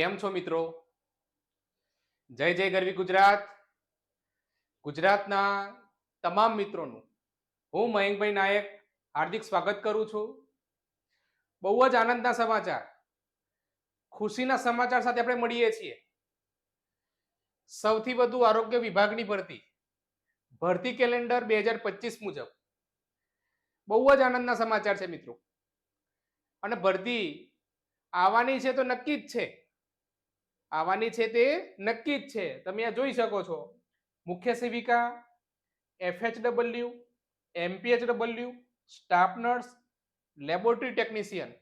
કેમ છો મિત્રો? જય જય ગરવી ગુજરાત. ગુજરાતના તમામ મિત્રોનું હું મયંકભાઈ નાયક હાર્દિક સ્વાગત કરું છું. બહુ જ આનંદના સમાચાર. ખુશીના સમાચાર સાથે આપણે મળીએ છીએ. સૌથી વધુ આરોગ્ય વિભાગની ભરતી. ભરતી કેલેન્ડર બે હજાર પચીસ મુજબ. બહુ જ આનંદના સમાચાર છે મિત્રો. અને ભરતી આવવાની છે તો નક્કી જ છે. આવવાની છે તે નક્કી જ છે. તમે આ જોઈ શકો છો. મુખ્ય સેવિકા, FHW, MPHW, staff nurse, laboratory technician.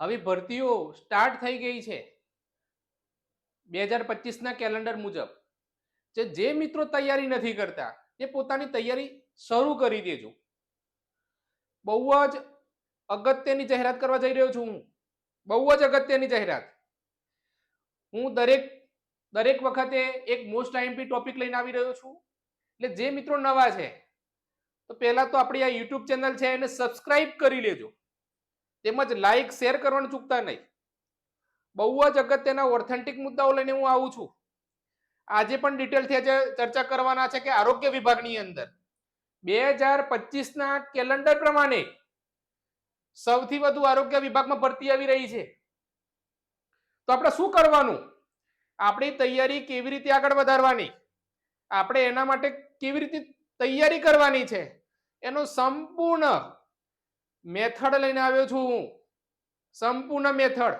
હવે ભરતીઓ સ્ટાર્ટ થઈ ગઈ છે બે હજાર પચીસના કેલેન્ડર મુજબ. જે જે મિત્રો તૈયારી નથી કરતા તે પોતાની તૈયારી શરૂ કરી દેજો. બહુ જ અગત્યની જાહેરાત કરવા જઈ રહ્યો છું હું. બહુ જ અગત્યની જાહેરાત. હું દરેક દરેક વખતે એક મોસ્ટ આઈએમપી ટોપિક લઈને આવી રહ્યો છું. એટલે જે મિત્રો નવા છે, તો પહેલા તો આપણી આ યુટ્યુબ ચેનલ છે એને સબસ્ક્રાઇબ કરી લેજો. તેમજ લાઈક શેર કરવાનું ચૂકતા નહીં. બહુ જ અગત્યના ઓથેન્ટિક મુદ્દાઓ લઈને હું આવું છું. આજે પણ ડિટેલથી આજે ચર્ચા કરવાના છે કે આરોગ્ય વિભાગની અંદર બે હજાર પચીસના કેલેન્ડર પ્રમાણે સૌથી વધુ આરોગ્ય વિભાગમાં ભરતી આવી રહી છે. તો આપણે શું કરવાનું? આપણી તૈયારી કેવી રીતે આગળ વધારવાની? આપણે એના માટે કેવી રીતે તૈયારી કરવાની છે? એનો સંપૂર્ણ મેથડ લઈને આવ્યો છું હું. સંપૂર્ણ મેથડ.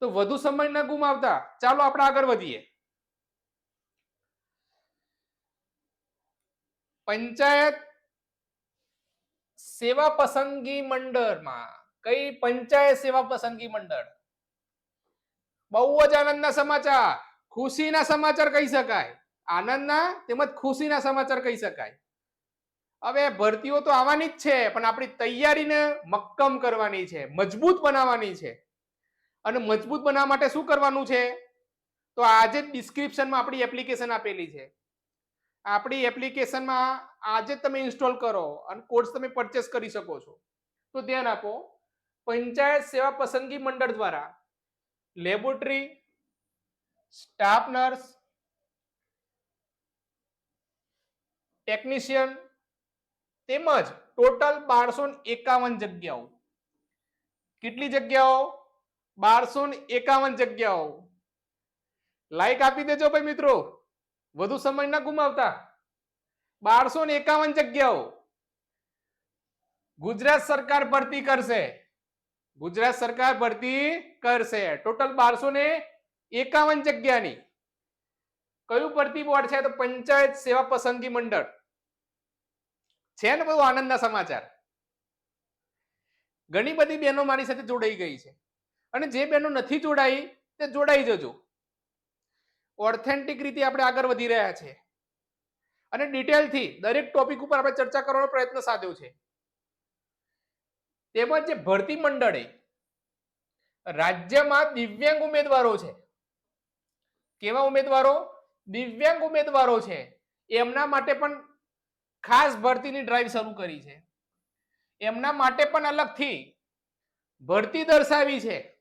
તો વધુ સમય ન ગુમાવતા, ચાલો આપણે આગળ વધીએ. પંચાયત સેવા પસંદગી મંડળમાં, કઈ પંચાયત સેવા પસંદગી મંડળ? બહુ જ આનંદના સમાચાર. ખુશીના સમાચાર કહી શકાય. આનંદના તેમજ ખુશીના સમાચાર કહી શકાય. હવે ભરતીઓ તો આવવાની જ છે, પણ આપણી તૈયારીને મક્કમ કરવાની છે, મજબૂત બનાવવાની છે. અને મજબૂત બનાવવા માટે શું કરવાનું છે? તો આજે જ ડિસ્ક્રિપ્શનમાં આપણી એપ્લિકેશન આપેલી છે. આપણી એપ્લિકેશનમાં આજે તમે ઇન્સ્ટોલ કરો અને કોર્સ તમે પરચેસ કરી શકો છો. તો ધ્યાન આપો, પંચાયત સેવા પસંદગી મંડળ દ્વારા લેબોરેટરી, સ્ટાફ નર્સ, ટેકનિશિયન તેમજ ટોટલ બારસો એકાવન જગ્યાઓ. કેટલી જગ્યાઓ? બારસો એકાવન જગ્યાઓ. લાઈક આપી દેજો ભાઈ મિત્રો. વધુ સમય ના ગુમાવતા. બારસો એકાવન જગ્યાઓ. ગુજરાત સરકાર ભરતી કરશે. ગુજરાત સરકાર ભરતી કરશે. ટોટલ બારસો ને એકાવન જગ્યાની. કયું ભરતી બોર્ડ છે? તો પંચાયત સેવા પસંદગી મંડળ. છે ને બહુ આનંદના સમાચાર? ઘણી બધી બહેનો મારી સાથે જોડાઈ ગઈ છે. અને જે બહેનો નથી જોડાઈ, તે જોડાઈ જજો. ઓથેન્ટિક રીતે આપણે આગળ વધી રહ્યા છે. અને ડિટેલથી દરેક ટોપિક ઉપર આપણે ચર્ચા કરવાનો પ્રયત્ન સાધ્યો છે. તેમજ જે ભરતી મંડળે રાજ્યમાં દિવ્યાંગ ઉમેદવારો છે. કેવા ઉમેદવારો? દિવ્યાંગ ઉમેદવારો છે. એમના માટે પણ ખાસ ભરતીની ડ્રાઈવ શરૂ કરી છે. એમના માટે પણ અલગથી ભરતી દર્શાવી છે.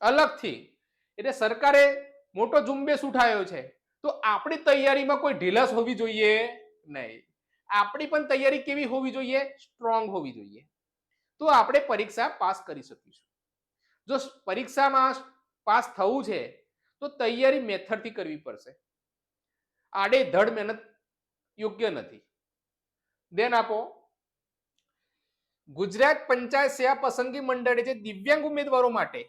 અલગથી. એટલે સરકારે મોટો ઝુંબેશ ઉઠાવ્યો છે. તો આપણી તૈયારીમાં કોઈ ઢીલાસ હોવી જોઈએ નહીં. આપણી પણ તૈયારી કેવી હોવી જોઈએ? સ્ટ્રોંગ હોવી જોઈએ. તો આપણે પરીક્ષા પાસ કરી શકીશું. જો પરીક્ષામાં પાસ થવું છે, તો તૈયારી મેથડથી કરવી પડશે. આડે ધડ મહેનત યોગ્ય નથી. દેન આપો, ગુજરાત પંચાયત સેવા પસંદગી મંડળે જે દિવ્યાંગ ઉમેદવારો માટે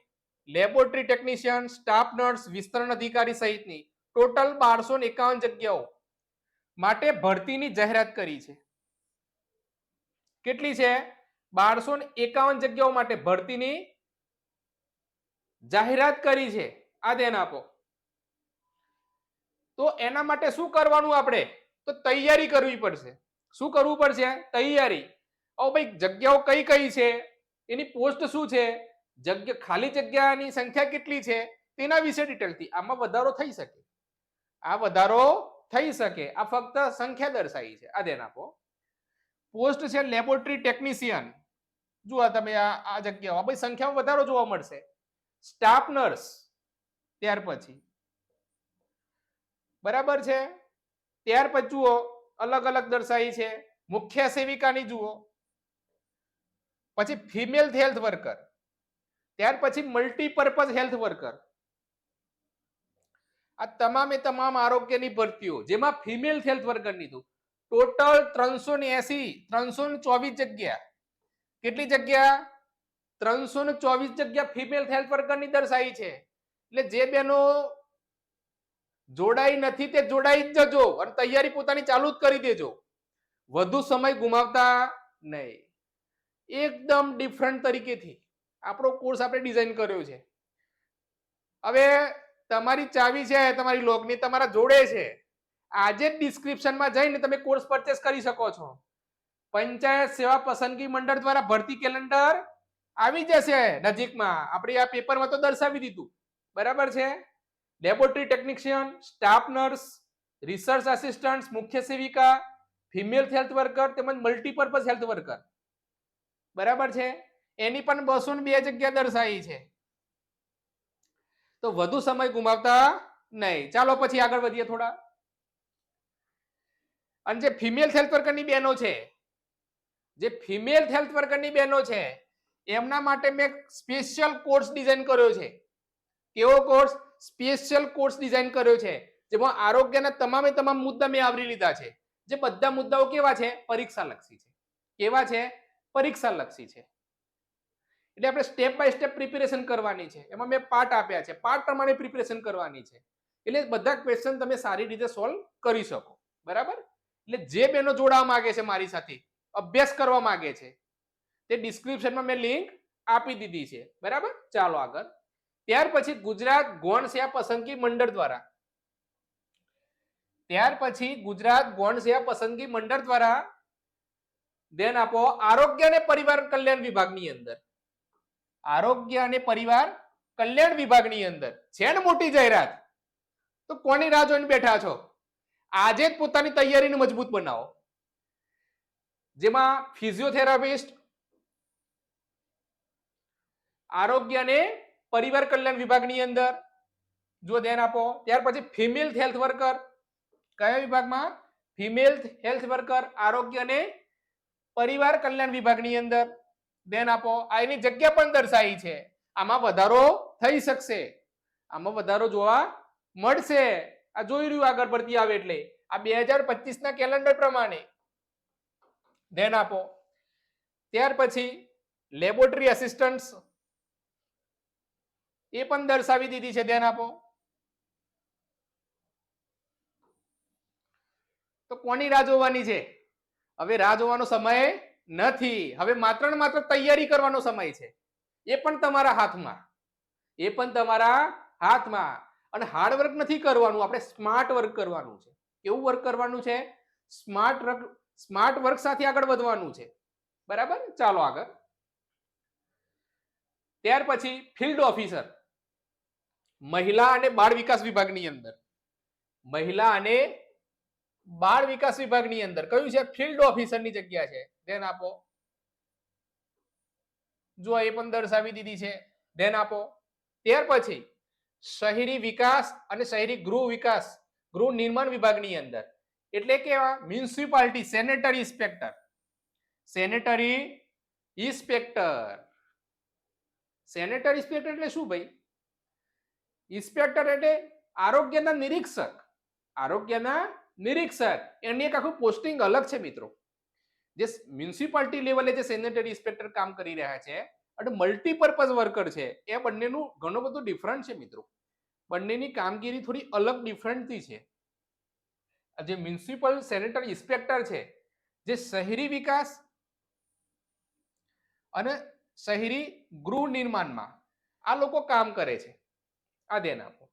લેબોરેટરી ટેકનિશિયન, સ્ટાફ નર્સ, વિસ્તરણ અધિકારી સહિતની ટોટલ બારસો એકાવન જગ્યાઓ માટે ભરતીની જાહેરાત કરી છે. કેટલી છે? બારસો એકાવન જગ્યાઓ માટે ભરતીની જાહેરાત કરી છે. આ ધ્યાન આપો. તો એના માટે શું કરવાનું આપણે? તો તૈયારી કરવી પડશે. શું કરવું પડશે? તૈયારી. ઓ ભાઈ, જગ્યાઓ કઈ કઈ છે? એની પોસ્ટ શું છે? જગ્યા, ખાલી જગ્યાની સંખ્યા કેટલી છે? તેના વિશે ડિટેલથી. આમાં વધારો થઈ શકે. આ વધારો થઈ શકે. આ ફક્ત સંખ્યા દર્શાવી છે. આ ધ્યાન આપો. પોસ્ટ છે લેબોરેટરી ટેકનિશિયન. જુઓ તમે આ આ જગ્યાઓ. આ સંખ્યામાં વધારો જોવા મળશે. સ્ટાફ નર્સ ત્યાર પછી. બરાબર છે? ત્યાર પછી જુઓ, અલગ અલગ દર્શાવી છે. મુખ્ય સેવિકાની જુઓ. પછી ફિમેલ હેલ્થ વર્કર ત્યાર પછી મલ્ટીપર્પઝ હેલ્થ વર્કર આ તમામે તમામ આરોગ્યની ભરતીઓ, જેમાં ફિમેલ હેલ્થ વર્કરની તો ટોટલ ત્રણસો ને એસી, ત્રણસો ને ચોવીસ જગ્યા. કેટલી જગ્યા? ત્રણસો ને ચોવીસ જગ્યા ફિમેલ હેલ્થ વર્કરની દર્શાવી છે. એટલે જે બેનો જોડાઈ નથી તે જોડાઈ જ જજો અને તૈયારી પોતાની ચાલુ જ કરી દેજો. વધુ સમય ગુમાવતા નહીં. એકદમ ડિફરન્ટ તરીકેથી આપણો કોર્સ આપણે ડિઝાઇન કર્યો છે. હવે તમારી ચાવી છે, તમારી લોગની તમારા જોડે છે. આજે જ ડિસ્ક્રિપ્શનમાં જઈને તમે કોર્સ પરચેસ કરી શકો છો. પંચાયત સેવા પસંદગી મંડળ દ્વારા ભરતી કેલેન્ડર આવી જશે નજીકમાં. આપણે આ પેપરમાં તો દર્શાવી દીધું. બરાબર છે? Laboratory technician, staff nurse, research assistant મુખ્ય સેવિકા, ફિમેલ હેલ્થ વર્કર તેમજ મલ્ટીપર્પઝ હેલ્થ વર્કર. બરાબર છે? એની પણ બસો બે જગ્યા દર્શાવી છે. તો વધુ સમય ગુમાવતા નહીં. ચાલો પછી આગળ વધીએ થોડા. અને જે ફિમેલ હેલ્થ વર્કરની બહેનો છે જે ફિમેલ હેલ્થ વર્કરની બહેનો છે, એમના માટે મેં સ્પેશિયલ કોર્સ ડિઝાઇન કર્યો છે. કેવો કોર્સ સ્પેશિયલ કોર્સ ડિઝાઇન કર્યો છે, જેમાં આરોગ્યના તમામે તમામ મુદ્દા મેં આવરી લીધા છે. જે બધા મુદ્દાઓ કેવા છે? પરીક્ષા લક્ષી છે. કેવા છે? પરીક્ષા લક્ષી છે. એટલે આપણે સ્ટેપ બાય સ્ટેપ પ્રિપેરેશન કરવાની છે. એમાં મેં પાર્ટ આપ્યા છે. પાર્ટ પ્રમાણે પ્રિપેરેશન કરવાની છે. એટલે બધા ક્વેશ્ચન તમે સારી રીતે સોલ્વ કરી શકો. બરાબર? એટલે જે બેનો જોડાવા માંગે છે મારી સાથે અભ્યાસ કરવા માંગે છે. તે ડિસ્ક્રિપ્શનમાં મેં લિંક આપી દીધી છે. બરાબર? ચાલો આગળ. ત્યાર પછી ગુજરાત ગૌણ સેવા પસંદગી મંડળ દ્વારા. ત્યાર પછી ગુજરાત ગૌણ સેવા પસંદગી મંડળ દ્વારા ધ્યાન આપો આરોગ્ય અને પરિવાર કલ્યાણ વિભાગની અંદર. આરોગ્ય અને પરિવાર કલ્યાણ વિભાગની અંદર. છે ને મોટી જાહેરાત? તો કોની રાહ જોઈને બેઠા છો? આજે જ પોતાની તૈયારીને મજબૂત બનાવો. જેમાં ફિઝિયોથેરાપિસ્ટ આરોગ્ય અને પરિવાર કલ્યાણ વિભાગની અંદર જો ધ્યાન આપો, ત્યાર પછી ફિમેલ હેલ્થ વર્કર કયા વિભાગમાં? ફિમેલ હેલ્થ વર્કર આરોગ્ય અને પરિવાર કલ્યાણ વિભાગની અંદર. ધ્યાન આપો, આ એની જગ્યા પણ દર્શાવી છે. આમાં વધારો થઈ શકશે. આમાં વધારો જોવા મળશે. આ જોઈ રહ્યું આગળ પડતી આવે એટલે. આ બે હજાર પચીસ ના કેલેન્ડર પ્રમાણે. ધ્યાન આપો. ત્યાર પછી લેબોરેટરી અસિસ્ટન્ટ એ પણ દર્શાવી દીધી છે. ધ્યાન આપો. તો કોની રાહ જોવાની છે? હવે રાહ જોવાનો સમય નથી. હવે માત્ર ને માત્ર તૈયારી કરવાનો સમય છે. એ પણ તમારા હાથમાં. એ પણ તમારા હાથમાં. અને હાર્ડ વર્ક નથી કરવાનું. આપણે સ્માર્ટ વર્ક કરવાનું છે. કેવું વર્ક કરવાનું છે? સ્માર્ટ વર્ક સ્માર્ટ વર્ક સાથે આગળ વધવાનું છે. બરાબર? ચાલો આગળ. ત્યાર પછી ફિલ્ડ ઓફિસર. મહિલા અને બાળ વિકાસ વિભાગની અંદર. મહિલા અને બાળ વિકાસ વિભાગની અંદર. કયું છે? ફિલ્ડ ઓફિસરની જગ્યા છે. ધ્યાન આપો. જો એ પણ દર્શાવી દીધી છે. ધ્યાન આપો. ત્યાર પછી શહેરી વિકાસ અને શહેરી ગૃહ વિકાસ, ગૃહ નિર્માણ વિભાગની અંદર. એટલે કેવા municipality, sanitary inspector. Sanitary inspector. Sanitary inspector એટલે શું ભાઈ? ઇન્સ્પેક્ટર એટલે આરોગ્યના નિરીક્ષક. આરોગ્યના નિરીક્ષક. એની એક આખું પોસ્ટિંગ અલગ છે મિત્રો. જે મ્યુનિસિપાલિટી લેવલે જે સેનેટરી ઇન્સ્પેક્ટર કામ કરી રહ્યા છે અને મલ્ટીપર્પઝ વર્કર છે, એ બંનેનું ઘણું બધું ડિફરન્ટ છે મિત્રો. બંનેની કામગીરી થોડી અલગ ડિફરન્ટથી છે. જે મ્યુનિસિપલ સેનેટરી ઇન્સ્પેક્ટર છે, જે શહેરી વિકાસ અને શહેરી ગૃહ નિર્માણમાં આ લોકો કામ કરે છે. આ ધ્યાન આપો.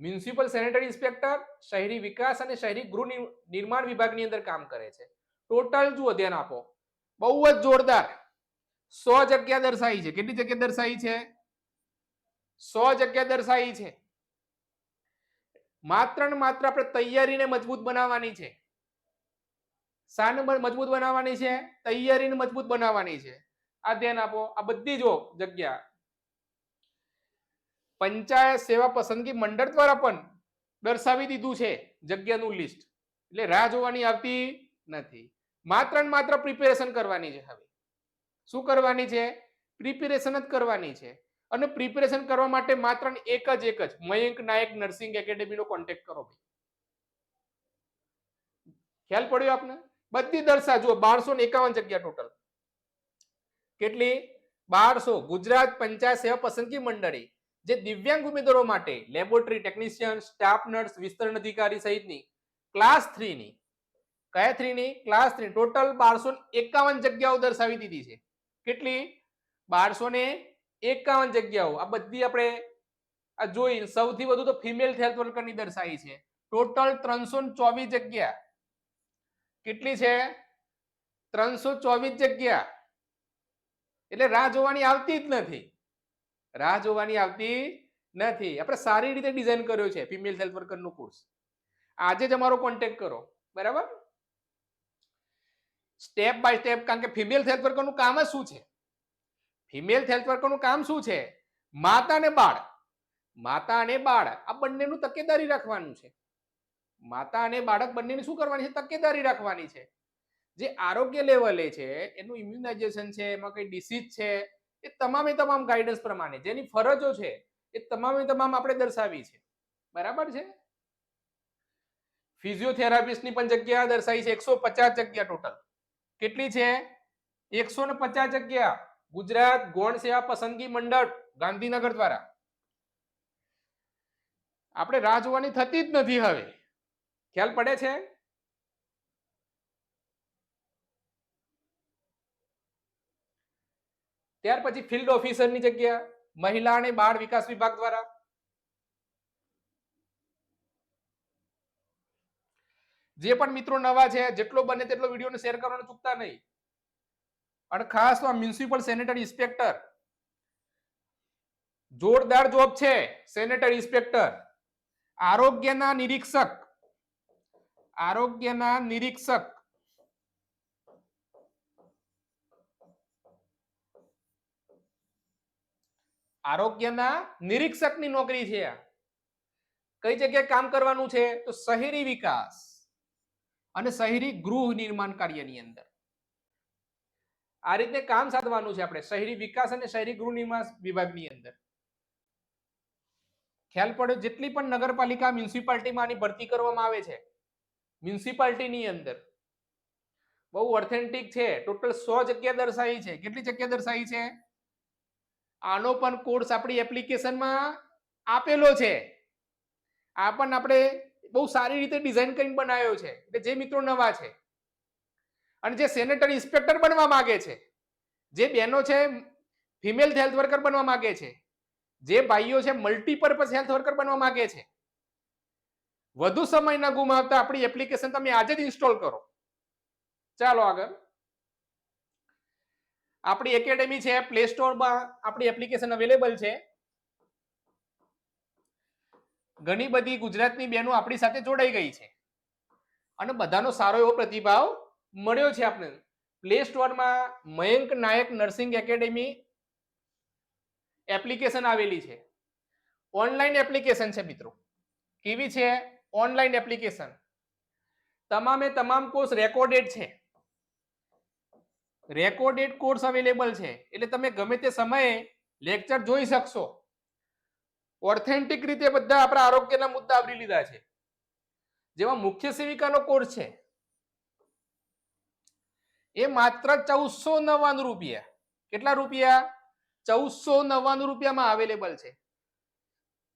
મ્યુનિસિપલ સેનેટરી ઇન્સ્પેક્ટર શહેરી વિકાસ અને શહેરી ગૃહ નિર્માણ વિભાગની અંદર કામ કરે છે. ટોટલ જુઓ, ધ્યાન આપો. બહુ જ જોરદાર. સો જગ્યા દર્શાવી છે. કેટલી જગ્યા દર્શાવી છે? સો જગ્યા દર્શાવી છે. માત્ર ને માત્ર આપણે તૈયારીને મજબૂત બનાવવાની છે. શાને મજબૂત બનાવવાની છે, તૈયારીને મજબૂત બનાવવાની છે. આ ધ્યાન આપો, આ બધી જો જગ્યા પંચાયત સેવા પસંદગી મંડળ દ્વારા પણ દર્શાવી દીધું છે જગ્યાનું લિસ્ટ. એટલે રાહ જોવાની આવતી નથી. માત્ર ને માત્ર પ્રિપેરેશન કરવાની છે હવે. શું કરવાની છે? પ્રિપેરેશન જ કરવાની છે. અને પ્રિપેરેશન કરવા માટે માત્ર એક જ એક જ. મયંક નાયક નર્સિંગ એકેડેમીનો કોન્ટેક્ટ કરો ભાઈ. ખ્યાલ પડ્યો આપને? બધી દર્શા, જુઓ, બારસો ને એકાવન જગ્યા ટોટલ કેટલી? બારસો. ગુજરાત પંચાયત સેવા પસંદગી મંડળી, જે દિવ્યાંગ ઉમેદવારો માટે લેબોરેટરી ટેકનિશિયન સ્ટાફ નર્સ વિસ્તરણ અધિકારી સહિતની ક્લાસ થ્રીની કયા થ્રીની ક્લાસ થ્રી ટોટલ બારસો એકાવન જગ્યાઓ દર્શાવી દીધી છે. કેટલી? બારસો ને એકાવન જગ્યાઓ. આ બધી આપણે આ જોઈ સૌથી વધુ તો ફિમેલ હેલ્થ વર્કરની દર્શાવી છે. ટોટલ ત્રણસો ચોવીસ જગ્યા. કેટલી છે? ત્રણસો ચોવીસ જગ્યા. એટલે રાહ જોવાની આવતી જ નથી. રાહ જોવાની આવતી નથી. આપણે સારી રીતે ડિઝાઇન કર્યો છે ફિમેલ હેલ્થ વર્કરનો કોર્સ આજે જ અમારો કોન્ટેક્ટ કરો. બરાબર? સ્ટેપ બાય સ્ટેપ કારણ કે ફિમેલ હેલ્થ વર્કરનું કામ જ શું છે? ફિમેલ હેલ્થ વર્કરનું કામ શું છે? માતા અને બાળ. માતા અને બાળ આ બંનેનું તકેદારી રાખવાનું છે. માતા અને બાળક બંનેને શું કરવાની છે? તકેદારી રાખવાની છે. જે આરોગ્ય લેવલે છે, એનું ઇમ્યુનાઇઝેશન છે, એમાં કઈ ડિસીઝ છે, એ તમામે તમામ ગાઈડન્સ પ્રમાણે, જેની ફરજો છે, એ તમામે તમામ આપણે દર્શાવી છે. બરાબર છે? ફિઝિયોથેરાપિસ્ટની પણ જગ્યા દર્શાવી છે, એકસો પચાસ જગ્યા ટોટલ કેટલી છે? એકસો ને પચાસ જગ્યા. ગુજરાત ગૌણ સેવા પસંદગી મંડળ ગાંધીનગર દ્વારા. આપણે રાહ જોવાની થતી જ નથી હવે. ખ્યાલ પડે છે? ત્યાર પછી ફિલ્ડ ઓફિસરની જગ્યા, મહિલા અને બાળ વિકાસ વિભાગ દ્વારા. જે પણ મિત્રો નવા છે, જેટલો બને તેટલો વિડીયોને શેર કરવાનું ચૂકતા નહીં. અને ખાસ તો મ્યુનિસિપલ સેનેટરી ઇન્સ્પેક્ટર જોરદાર જોબ છે સેનેટરી ઇન્સ્પેક્ટર આરોગ્યના નિરીક્ષક. આરોગ્યના નિરીક્ષક. આરોગ્યના નિરીક્ષકની નોકરી છે કઈ જગ્યાએ કામ કરવાનું છે? તો શહેરી વિકાસ અને શહેરી ગૃહ નિર્માણ કાર્યની અંદર. આ રીતે કામ સાધવાનું છે આપણે, શહેરી વિકાસ અને શહેરી ગૃહ નિર્માણ વિભાગની અંદર. ખ્યાલ પડ્યો જેટલી પણ નગરપાલિકા મ્યુનિસિપાલિટીમાં આની ભરતી કરવામાં આવે છે, મ્યુનિસિપાલિટીની અંદર બહુ ઓથેન્ટિક છે, ટોટલ સો જગ્યા દર્શાવી છે. કેટલી જગ્યા દર્શાવી છે? આનો પણ કોર્સ આપણી એપ્લિકેશનમાં આપેલો છે. આ પણ આપણે બહુ સારી રીતે ડિઝાઇન કરીને બનાવ્યો છે. એટલે જે મિત્રો નવા છે અને જે સેનેટરી ઇન્સ્પેક્ટર બનવા માંગે છે, જે બહેનો છે, ફિમેલ હેલ્થ વર્કર બનવા માંગે છે, જે ભાઈઓ છે, મલ્ટીપર્પઝ હેલ્થ વર્કર બનવા માંગે છે. વધુ સમય ન ગુમાવતા આપણી એપ્લિકેશન તમે આજે જ ઇન્સ્ટોલ કરો. ચાલો આગળ. આપણી એકેડેમી છે, પ્લે સ્ટોરમાં આપણી એપ્લિકેશન અવેલેબલ છે. ઘણી બધી ગુજરાતની બહેનો આપણી સાથે જોડાઈ ગઈ છે. અને બધાનો સારો એવો પ્રતિભાવ મળ્યો છે આપણે પ્લે સ્ટોરમાં Mayank Nayak nursing academy application આવેલી છે. ઓનલાઈન એપ્લિકેશન છે મિત્રો. કેવી છે? ઓનલાઈન એપ્લિકેશન તમામે તમામ કોર્સ રેકોર્ડેડ છે. રેકોર્ડેડ કોર્સ અવેલેબલ છે. એટલે તમે ગમે તે સમયે લેક્ચર જોઈ શકશો. ઓથેન્ટિક રીતે બધા આપણા આરોગ્યના મુદ્દા આવરી લીધા છે. જેમાં મુખ્ય સેવિકાનો કોર્સ છે. એ માત્ર ચૌદસો નવ્વાણું રૂપિયા. કેટલા રૂપિયા? ચૌદસો નવ્વાણું રૂપિયામાં અવેલેબલ છે.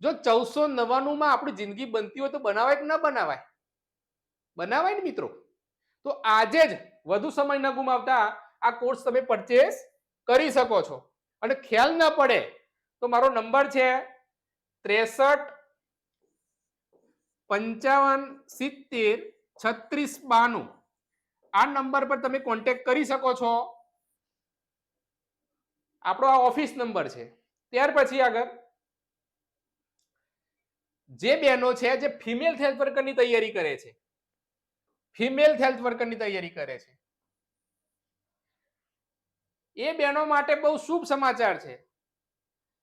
જો ચૌદસો નવ્વાણુંમાં આપણી જિંદગી બનતી હોય તો બનાવાય કે ન બનાવાય? બનાવાય ને મિત્રો. તો આજે જ વધુ સમય ન ગુમાવતા આ કોર્સ તમે પરચેસ કરી શકો છો. અને ખ્યાલ ન પડે તો મારો નંબર છે ત્રેસઠ પંચાવન સિત્તેર છત્રીસ બાનું આ નંબર પર તમે કોન્ટેક્ટ કરી શકો છો. આપણો આ ઓફિસ નંબર છે. ત્યાર પછી આગળ, જે બહેનો છે, જે ફિમેલ હેલ્થ વર્કરની તૈયારી કરે છે. ફિમેલ હેલ્થ વર્કરની તૈયારી કરે છે. એ બહેનો માટે બહુ શુભ સમાચાર છે.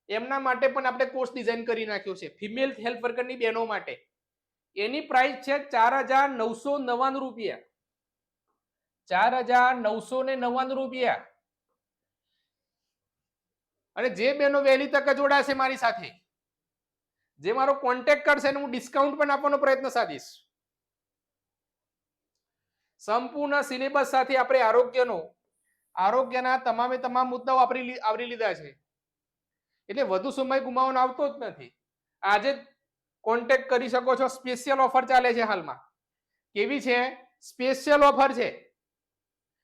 એમના માટે પણ આપણે કોર્સ ડિઝાઇન કરી નાખ્યો છે. ફિમેલ હેલ્થ વર્કરની બહેનો માટે. એની પ્રાઇસ છે ચાર હજાર નવસો નવ્વાણું રૂપિયા. ચાર હજાર નવસો ને નવ્વાણું રૂપિયા. અને જે બેનો વહેલી તકે જોડાશે મારી સાથે, જે મારો કોન્ટેક્ટ કરશે હું ડિસ્કાઉન્ટ પણ આપવાનો પ્રયત્ન સાધીશ. સંપૂર્ણ સિલેબસ સાથે આપણે આરોગ્યનો, આરોગ્યના તમામે તમામ મુદ્દાઓ આપણી આવરી લીધા છે. એટલે વધુ સમય ગુમાવવાનો આવતો જ નથી. આજે કોન્ટેક્ટ કરી શકો છો. સ્પેશિયલ ઓફર ચાલે છે હાલમાં. કેવી છે? સ્પેશિયલ ઓફર છે.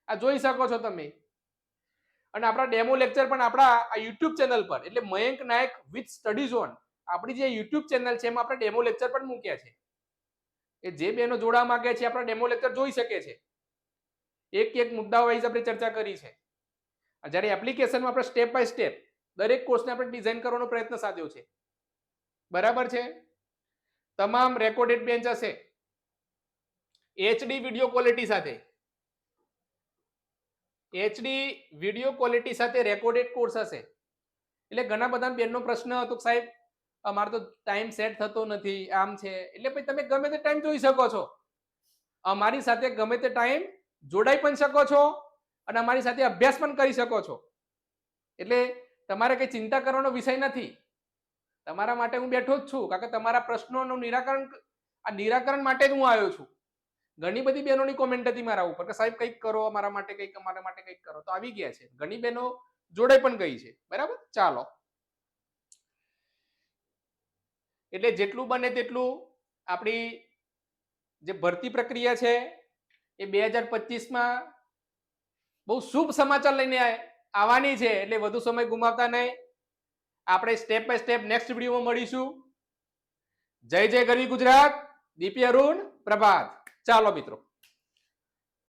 આ જોઈ શકો છો તમે. અને આપણા ડેમો લેક્ચર પણ આપણા આ યુટ્યુબ ચેનલ પર, એટલે Mayank Nayak with study zone, આપણી જે યુટ્યુબ ચેનલ છે એમાં આપણે ડેમો લેક્ચર પણ મૂક્યા છે. એ જે બેનો જોડાવા માંગે છે આપણા ડેમો લેક્ચર જોઈ શકે છે. એક એક મુદ્દાઓ વાઇઝ આપણે ચર્ચા કરી છે. જ્યારે એપ્લિકેશનમાં આપણે સ્ટેપ બાય સ્ટેપ દરેક કોર્સને આપણે ડિઝાઇન કરવાનો પ્રયત્ન સાધ્યો છે. બરાબર છે? તમામ રેકોર્ડેડ બેન્ચ હશે. એચડી વીડિયો ક્વોલિટી સાથે. એચડી વીડિયો ક્વોલિટી સાથે રેકોર્ડેડ કોર્સ હશે. એટલે ઘણા બધા બેનનો પ્રશ્ન હતો સાહેબ અમારે તો ટાઈમ સેટ થતો નથી, આમ છે. એટલે પછી તમે ગમે તે ટાઈમ જોઈ શકો છો. અમારી સાથે ગમે તે ટાઈમ જોડાઈ પણ શકો છો અને અમારી સાથે અભ્યાસ પણ કરી શકો છો. એટલે તમારે કંઈ ચિંતા કરવાનો વિષય નથી. તમારા માટે હું બેઠો જ છું, કારણ કે તમારા પ્રશ્નોનું નિરાકરણ આ નિરાકરણ માટે જ હું આવ્યો છું. ઘણી બધી બહેનોની કોમેન્ટ હતી મારા ઉપર કે, સાહેબ, કંઈક કરો, અમારા માટે કંઈક, અમારા માટે કંઈક કરો. તો આવી ગયા છે. ઘણી બહેનો જોડે પણ ગઈ છે. બરાબર? ચાલો. એટલે જેટલું બને તેટલું આપણી જે ભરતી પ્રક્રિયા છે એ બે હજાર પચીસમાં બહુ શુભ સમાચાર લઈને આવવાની છે. એટલે વધુ સમય ગુમાવતા નહીં. આપણે સ્ટેપ બાય સ્ટેપ નેક્સ્ટ વિડીયોમાં મળીશું. જય જય ગરવી ગુજરાત. દીપી અરુણ પ્રભાત. ચાલો મિત્રો.